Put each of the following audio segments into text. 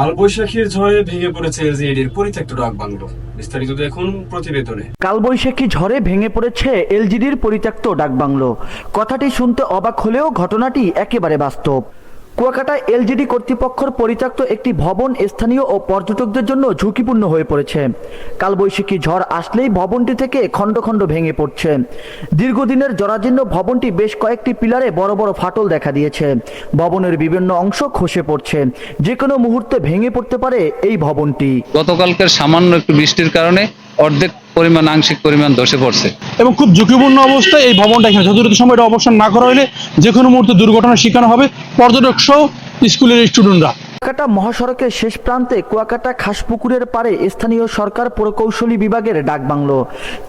কালবৈশাখীর ঝড়ে ভেঙে পড়েছে এলজিইডির পরিত্যক্ত ডাক বাংলো। বিস্তারিত দেখুন প্রতিবেদনে। কালবৈশাখী ঝড়ে ভেঙে পড়েছে এলজিডির পরিত্যক্ত ডাকবাংলো কথাটি শুনতে অবাক হলেও ঘটনাটি একেবারে বাস্তব। কুয়াকাটা এলজিডি কর্তৃপক্ষের পরিত্যক্ত একটি ভবন স্থানীয় ও পর্যটকদের জন্য ঝুঁকিপূর্ণ হয়ে পড়েছে। কালবৈশাখী ঝড় আসলেই ভবনটি থেকে খণ্ড খণ্ড ভেঙে পড়ছে। দীর্ঘদিনের জরাজীর্ণ ভবনটি বেশ কয়েকটি পিলারে বড় বড় ফাটল দেখা দিয়েছে। ভবনের বিভিন্ন অংশ খসে পড়ছে। যে কোনো মুহূর্তে ভেঙে পড়তে পারে এই ভবনটি। গতকালকের সামান্য একটু বৃষ্টির কারণে অর্ধেক পরিমাণ, আংশিক পরিমাণ ধসে পড়ছে। এবং খুব ঝুঁকিপূর্ণ অবস্থায় এই ভবনটা এখানে যথাযথ সময় এটা অবসান না করা হলে যে কোনো মুহূর্তে দুর্ঘটনার শিকার হবে পর্যটক সহ স্কুলের স্টুডেন্টরা কুয়াকাটা মহাসড়কের শেষ প্রান্তে কুয়াকাটা খাসপুকুরের পারে স্থানীয় সরকার প্রকৌশলী বিভাগের ডাকবাংলো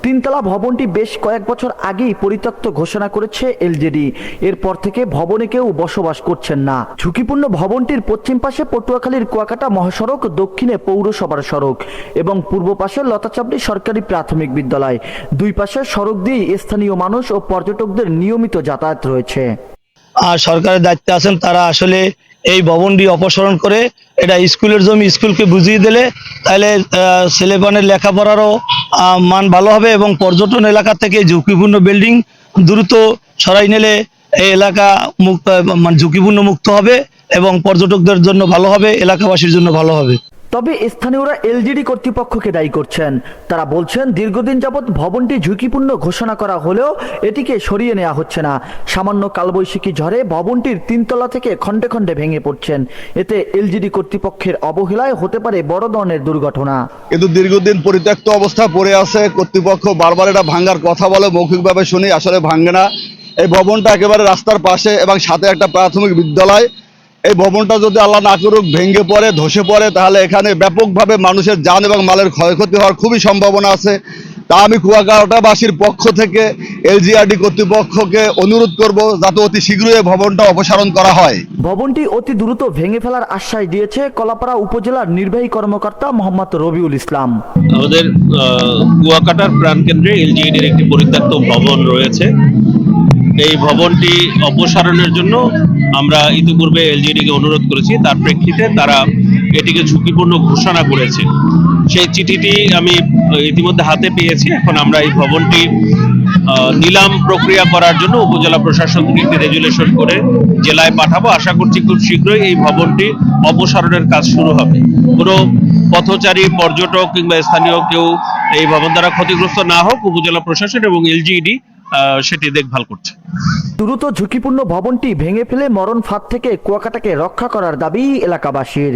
তিনতলা ভবনটি বেশ কয়েক বছর আগেই পরিত্যক্ত ঘোষণা করেছে এলজেডি। এরপর থেকে ভবনে কেউ বসবাস করছেন না। ঝুঁকিপূর্ণ ভবনটির পশ্চিম পাশে পটুয়াখালীর কুয়াকাটা মহাসড়ক, দক্ষিণে পৌরসভার সড়ক এবং পূর্ব পাশে লতাচাপড়ি সরকারি প্রাথমিক বিদ্যালয়। দুই পাশে সড়ক দিয়েই স্থানীয় মানুষ ও পর্যটকদের নিয়মিত যাতায়াত রয়েছে। আর সরকারের দায়িত্বে আছেন, তারা আসলে এই ভবনটি অপসারণ করে, এটা স্কুলের জমি, স্কুলকে বুঝিয়ে দিলে তাহলে ছেলেপানের লেখাপড়ারও মান ভালো হবে এবং পর্যটন এলাকা থেকে ঝুঁকিপূর্ণ বিল্ডিং দ্রুত সরাই নিলে এই এলাকা মুক্ত মানে ঝুঁকিপূর্ণ মুক্ত হবে এবং পর্যটকদের জন্য ভালো হবে, এলাকাবাসীর জন্য ভালো হবে। তবে স্থানীয়রা এলজিডি কর্তৃপক্ষকে দায়ী করছেন। তারা বলছেন, দীর্ঘদিন যাবৎ ভবনটি ঝুঁকিপূর্ণ ঘোষণা করা হলেও এটিকে সরিয়ে নেওয়া হচ্ছে না। সামান্য কালবৈশাখী ঝড়ে ভবনটির তিনতলা থেকে খণ্ডে খণ্ডে ভেঙে পড়ছেন। এতে এলজিডি কর্তৃপক্ষের অবহেলায় হতে পারে বড় ধরনের দুর্ঘটনা। কিন্তু দীর্ঘদিন পরিত্যক্ত অবস্থা পড়ে আছে। কর্তৃপক্ষ বারবার এটা ভাঙ্গার কথা বলে, মৌখিকভাবে শুনি, আসলে ভাঙ্গে না। এই ভবনটা একেবারে রাস্তার পাশে এবং সাথে একটা প্রাথমিক বিদ্যালয়। এই ভবনটা যদি আল্লাহ না করুক, ভেঙে পড়ে, ধসে পড়ে, তাহলে এখানে ব্যাপকভাবে মানুষের যান এবং মালের ক্ষয়ক্ষতি হওয়ার খুবই সম্ভাবনা আছে। তা আমি কুয়াকাটাবাসীর পক্ষ থেকে এলজিআরডি কর্তৃপক্ষকে অনুরোধ করব যাতে অতি শীঘ্রই এই ভবনটা অপসারণ করা হয়। ভবনটি অতি দ্রুত ভেঙে ফেলার আশ্বাস দিয়েছে কলাপাড়া উপজেলার নির্বাহী কর্মকর্তা মোহাম্মদ রবিউল ইসলাম। আমাদের আহ, কুয়াকাটার প্রাণকেন্দ্রে এলজিইডির একটি পরিত্যক্ত ভবন রয়েছে। এই ভবনটি অপসারণের জন্য আমরা ইতিপূর্বে এলজিইডিকে অনুরোধ করেছি। তার প্রেক্ষিতে তারা এটিকে ঝুঁকিপূর্ণ ঘোষণা করেছে। সেই চিঠিটি আমি ইতিমধ্যে হাতে পেয়েছি। এখন আমরা এই ভবনটি নিলাম প্রক্রিয়া করার জন্য উপজেলা প্রশাসন থেকে রেজুলেশন করে জেলায় পাঠাবো। আশা করছি খুব শীঘ্রই এই ভবনটি অপসারণের কাজ শুরু হবে। কোনো পথচারী, পর্যটক কিংবা স্থানীয় কেউ এই ভবন দ্বারা ক্ষতিগ্রস্ত না হোক, উপজেলা প্রশাসন এবং এলজিইডি সেটি দেখভাল করছে। দ্রুত ঝুঁকিপূর্ণ ভবনটি ভেঙে ফেলে মরণ ফাঁদ থেকে কুয়াকাটাকে রক্ষা করার দাবি এলাকাবাসীর।